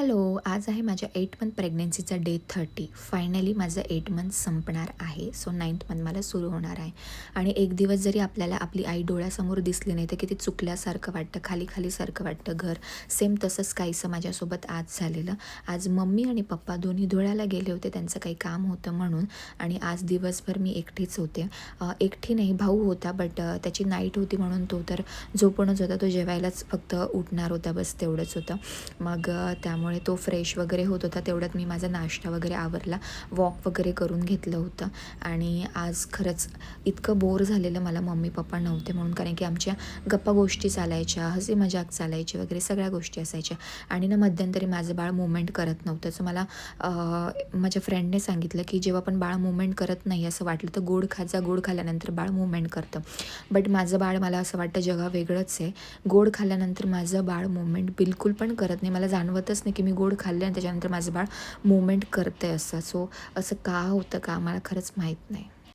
Hello आज आहे माझ्या एट मंथ प्रेग्नन्सीचा डे थर्टी फायनली माझं एट मंथ संपणार आहे. सो नाईन्थ मंथ मला सुरू होणार आहे. आणि एक दिवस जरी आपल्याला आपली आई डोळ्यासमोर दिसली नाही तर किती चुकल्यासारखं वाटतं खाली खालीसारखं वाटतं. घर सेम तसंच काहीसं माझ्यासोबत आज झालेलं. आज मम्मी आणि पप्पा दोन्ही धुळ्याला गेले होते. त्यांचं काही काम होतं म्हणून. आणि आज दिवसभर मी एकटीच होते. एकटी नाही भाऊ होता बट त्याची नाईट होती म्हणून तो तर झोपूनच होता. तो जेवायलाच फक्त उठणार होता बस तेवढंच होतं. मग त्यामुळे त्यामुळे तो फ्रेश वगैरे होत होता. तेवढ्यात मी माझा नाश्ता वगैरे आवरला. वॉक वगैरे करून घेतलं होतं. आणि आज खरंच इतकं बोर झालेलं मला मम्मी पप्पा नव्हते म्हणून कारण की आमच्या गप्पा गोष्टी चालायच्या हसी मजाक चालायची वगैरे सगळ्या गोष्टी असायच्या. आणि ना मध्यंतरी माझं बाळ मुवमेंट करत नव्हतं. सो मला माझ्या फ्रेंडने सांगितलं की जेव्हा पण बाळ मुवमेंट करत नाही असं वाटलं तर गोड खाजा गोड खाल्यानंतर बाळ मुवमेंट करतं. बट माझं बाळ मला असं वाटतं जगा वेगळंच आहे. गोड खाल्यानंतर माझं बाळ मुवमेंट बिलकुल पण करत नाही. मला जाणवतच नाही की मी गोड खाल्ले आणि त्याच्यानंतर माझं बाळ मुवमेंट करतं आहे असं. सो असं का होतं का मला खरंच माहीत नाही.